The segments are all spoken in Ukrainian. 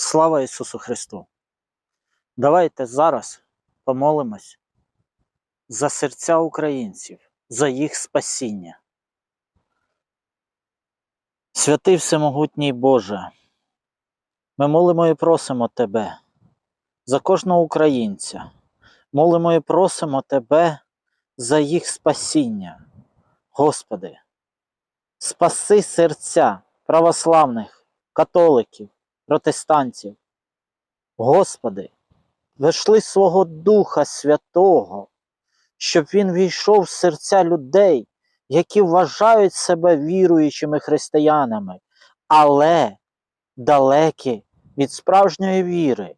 Слава Ісусу Христу! Давайте зараз помолимось за серця українців, за їх спасіння. Святий Всемогутній Боже, ми молимо і просимо Тебе за кожного українця, молимо і просимо Тебе за їх спасіння. Господи, спаси серця православних, католиків, протестантів. Господи, вишли свого Духа Святого, щоб Він війшов в серця людей, які вважають себе віруючими християнами, але далекі від справжньої віри,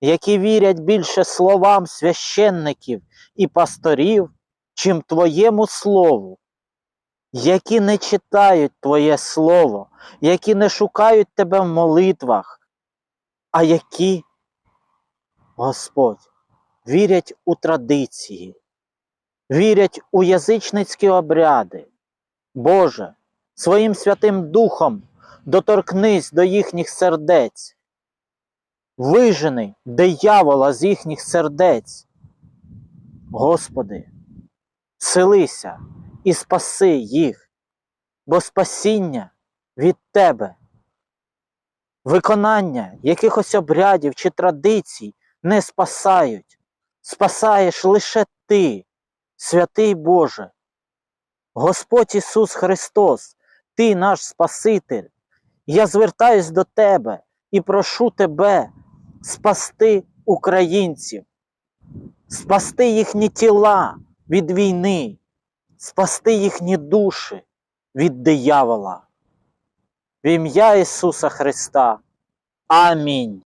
які вірять більше словам священників і пасторів, чим Твоєму Слову, які не читають Твоє Слово, які не шукають Тебе в молитвах, а які, Господь, вірять у традиції, вірять у язичницькі обряди. Боже, своїм Святим Духом доторкнись до їхніх сердець, вижени диявола з їхніх сердець. Господи, селися і спаси їх, бо спасіння від Тебе. Виконання якихось обрядів чи традицій не спасають. Спасаєш лише Ти, святий Боже. Господь Ісус Христос, Ти наш Спаситель. Я звертаюсь до Тебе і прошу Тебе спасти українців, спасти їхні тіла від війни, спасти їхні душі від диявола. В ім'я Ісуса Христа. Амінь.